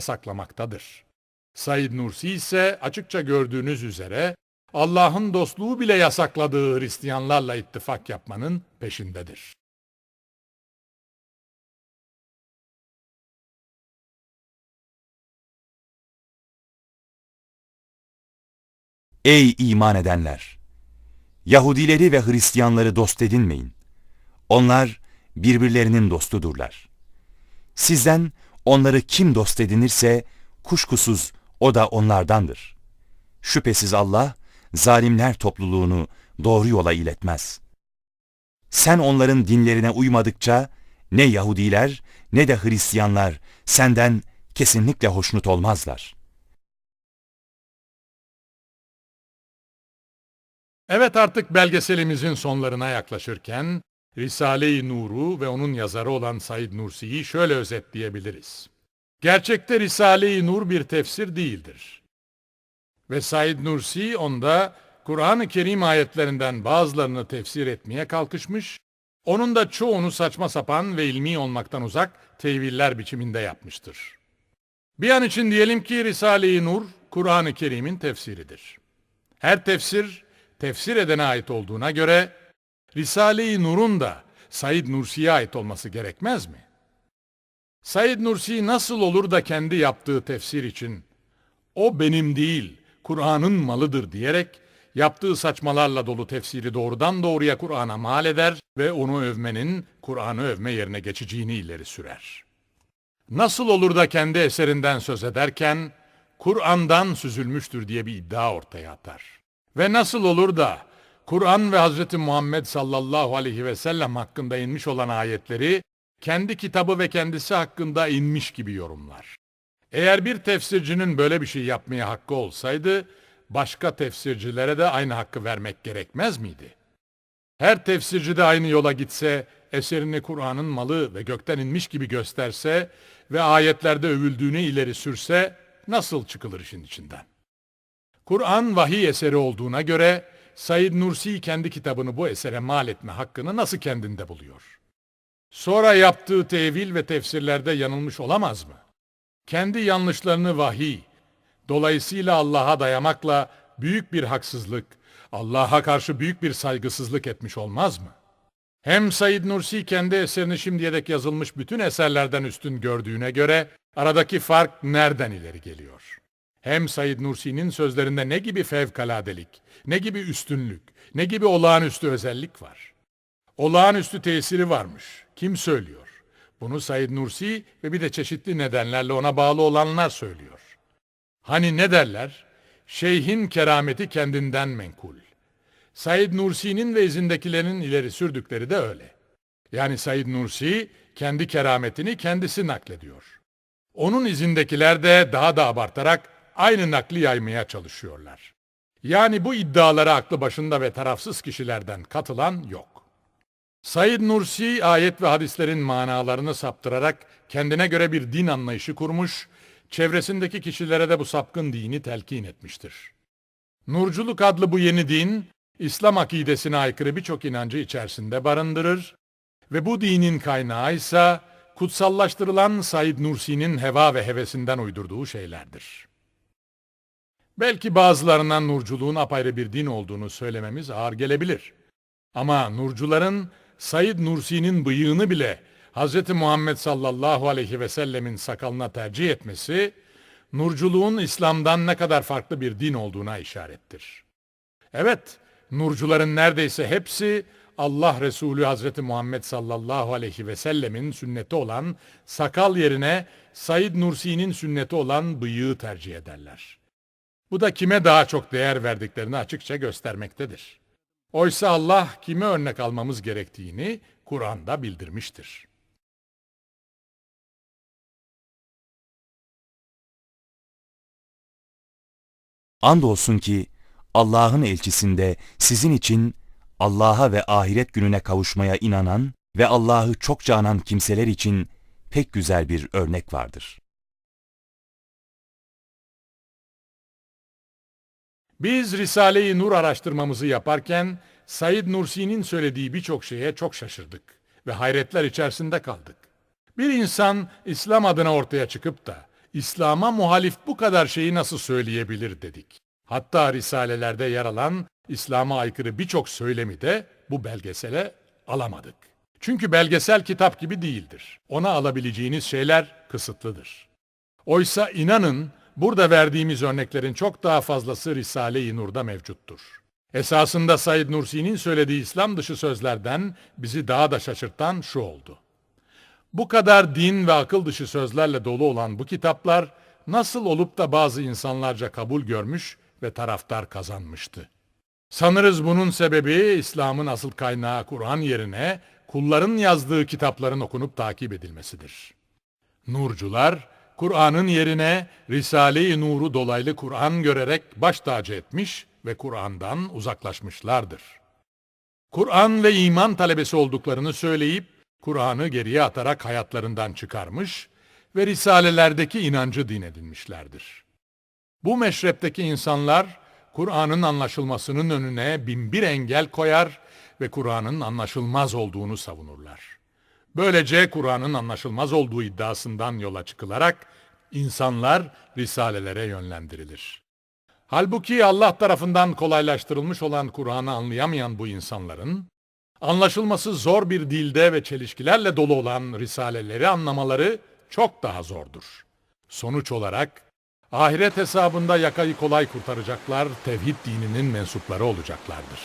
yasaklamaktadır. Said Nursi ise açıkça gördüğünüz üzere Allah'ın dostluğu bile yasakladığı Hristiyanlarla ittifak yapmanın peşindedir. Ey iman edenler! Yahudileri ve Hristiyanları dost edinmeyin. Onlar birbirlerinin dostudurlar. Sizden onları kim dost edinirse kuşkusuz o da onlardandır. Şüphesiz Allah zalimler topluluğunu doğru yola iletmez. Sen onların dinlerine uymadıkça ne Yahudiler ne de Hristiyanlar senden kesinlikle hoşnut olmazlar.'' Evet artık belgeselimizin sonlarına yaklaşırken Risale-i Nur'u ve onun yazarı olan Said Nursi'yi şöyle özetleyebiliriz. Gerçekte Risale-i Nur bir tefsir değildir. Ve Said Nursi onda Kur'an-ı Kerim ayetlerinden bazılarını tefsir etmeye kalkışmış, onun da çoğunu saçma sapan ve ilmi olmaktan uzak teviller biçiminde yapmıştır. Bir an için diyelim ki Risale-i Nur Kur'an-ı Kerim'in tefsiridir. Her tefsir tefsir edene ait olduğuna göre Risale-i Nur'un da Said Nursi'ye ait olması gerekmez mi? Said Nursi nasıl olur da kendi yaptığı tefsir için o benim değil Kur'an'ın malıdır diyerek yaptığı saçmalarla dolu tefsiri doğrudan doğruya Kur'an'a mal eder ve onu övmenin Kur'an'ı övme yerine geçeceğini ileri sürer. Nasıl olur da kendi eserinden söz ederken Kur'an'dan süzülmüştür diye bir iddia ortaya atar. Ve nasıl olur da Kur'an ve Hz. Muhammed sallallahu aleyhi ve sellem hakkında inmiş olan ayetleri kendi kitabı ve kendisi hakkında inmiş gibi yorumlar. Eğer bir tefsircinin böyle bir şey yapmaya hakkı olsaydı, başka tefsircilere de aynı hakkı vermek gerekmez miydi? Her tefsirci de aynı yola gitse, eserini Kur'an'ın malı ve gökten inmiş gibi gösterse ve ayetlerde övüldüğünü ileri sürse, nasıl çıkılır işin içinden? Kur'an vahiy eseri olduğuna göre Said Nursi kendi kitabını bu esere mal etme hakkını nasıl kendinde buluyor? Sonra yaptığı tevil ve tefsirlerde yanılmış olamaz mı? Kendi yanlışlarını vahiy, dolayısıyla Allah'a dayamakla büyük bir haksızlık, Allah'a karşı büyük bir saygısızlık etmiş olmaz mı? Hem Said Nursi kendi eserini şimdiye dek yazılmış bütün eserlerden üstün gördüğüne göre aradaki fark nereden ileri geliyor? Hem Said Nursi'nin sözlerinde ne gibi fevkaladelik, ne gibi üstünlük, ne gibi olağanüstü özellik var? Olağanüstü tesiri varmış. Kim söylüyor? Bunu Said Nursi ve bir de çeşitli nedenlerle ona bağlı olanlar söylüyor. Hani ne derler? Şeyhin kerameti kendinden menkul. Said Nursi'nin ve izindekilerin ileri sürdükleri de öyle. Yani Said Nursi kendi kerametini kendisi naklediyor. Onun izindekiler de daha da abartarak aynı nakli yaymaya çalışıyorlar. Yani bu iddialara aklı başında ve tarafsız kişilerden katılan yok. Said Nursi ayet ve hadislerin manalarını saptırarak kendine göre bir din anlayışı kurmuş, çevresindeki kişilere de bu sapkın dini telkin etmiştir. Nurculuk adlı bu yeni din, İslam akidesine aykırı birçok inancı içerisinde barındırır ve bu dinin kaynağı ise kutsallaştırılan Said Nursi'nin heva ve hevesinden uydurduğu şeylerdir. Belki bazılarından nurculuğun apayrı bir din olduğunu söylememiz ağır gelebilir. Ama nurcuların Said Nursi'nin bıyığını bile Hz. Muhammed sallallahu aleyhi ve sellemin sakalına tercih etmesi, nurculuğun İslam'dan ne kadar farklı bir din olduğuna işarettir. Evet, nurcuların neredeyse hepsi Allah Resulü Hz. Muhammed sallallahu aleyhi ve sellemin sünneti olan sakal yerine Said Nursi'nin sünneti olan bıyığı tercih ederler. Bu da kime daha çok değer verdiklerini açıkça göstermektedir. Oysa Allah kime örnek almamız gerektiğini Kur'an'da bildirmiştir. Andolsun ki Allah'ın elçisinde sizin için Allah'a ve ahiret gününe kavuşmaya inanan ve Allah'ı çokça anan kimseler için pek güzel bir örnek vardır. Biz Risale-i Nur araştırmamızı yaparken Said Nursi'nin söylediği birçok şeye çok şaşırdık ve hayretler içerisinde kaldık. Bir insan İslam adına ortaya çıkıp da İslam'a muhalif bu kadar şeyi nasıl söyleyebilir dedik. Hatta risalelerde yer alan İslam'a aykırı birçok söylemi de bu belgesele alamadık. Çünkü belgesel kitap gibi değildir. Ona alabileceğiniz şeyler kısıtlıdır. Oysa inanın burada verdiğimiz örneklerin çok daha fazlası Risale-i Nur'da mevcuttur. Esasında Said Nursi'nin söylediği İslam dışı sözlerden bizi daha da şaşırtan şu oldu. Bu kadar din ve akıl dışı sözlerle dolu olan bu kitaplar nasıl olup da bazı insanlarca kabul görmüş ve taraftar kazanmıştı? Sanırız bunun sebebi İslam'ın asıl kaynağı Kur'an yerine kulların yazdığı kitapların okunup takip edilmesidir. Nurcular, Kur'an'ın yerine Risale-i Nur'u dolaylı Kur'an görerek baş tacı etmiş ve Kur'an'dan uzaklaşmışlardır. Kur'an ve iman talebesi olduklarını söyleyip, Kur'an'ı geriye atarak hayatlarından çıkarmış ve risalelerdeki inancı din edinmişlerdir. Bu meşrepteki insanlar, Kur'an'ın anlaşılmasının önüne binbir engel koyar ve Kur'an'ın anlaşılmaz olduğunu savunurlar. Böylece Kur'an'ın anlaşılmaz olduğu iddiasından yola çıkılarak insanlar risalelere yönlendirilir. Halbuki Allah tarafından kolaylaştırılmış olan Kur'an'ı anlayamayan bu insanların, anlaşılması zor bir dilde ve çelişkilerle dolu olan risaleleri anlamaları çok daha zordur. Sonuç olarak ahiret hesabında yakayı kolay kurtaracaklar tevhid dininin mensupları olacaklardır.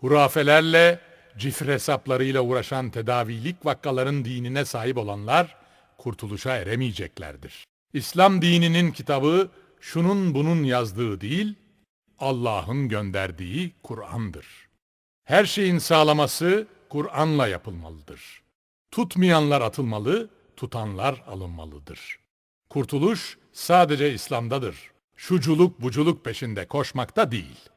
Hurafelerle, cifr hesaplarıyla uğraşan tedavilik vakkaların dinine sahip olanlar kurtuluşa eremeyeceklerdir. İslam dininin kitabı şunun bunun yazdığı değil, Allah'ın gönderdiği Kur'an'dır. Her şeyin sağlaması Kur'an'la yapılmalıdır. Tutmayanlar atılmalı, tutanlar alınmalıdır. Kurtuluş sadece İslam'dadır. Şuculuk buculuk peşinde koşmakta değil.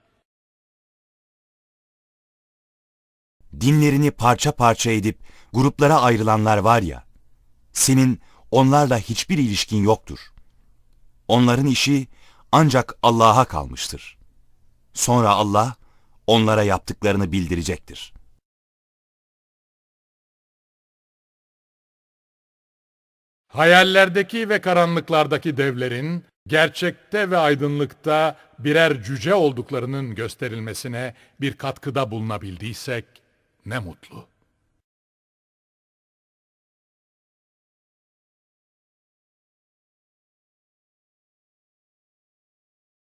Dinlerini parça parça edip gruplara ayrılanlar var ya, senin onlarla hiçbir ilişkin yoktur. Onların işi ancak Allah'a kalmıştır. Sonra Allah onlara yaptıklarını bildirecektir. Hayallerdeki ve karanlıklardaki devlerin gerçekte ve aydınlıkta birer cüce olduklarının gösterilmesine bir katkıda bulunabildiysek ne mutlu.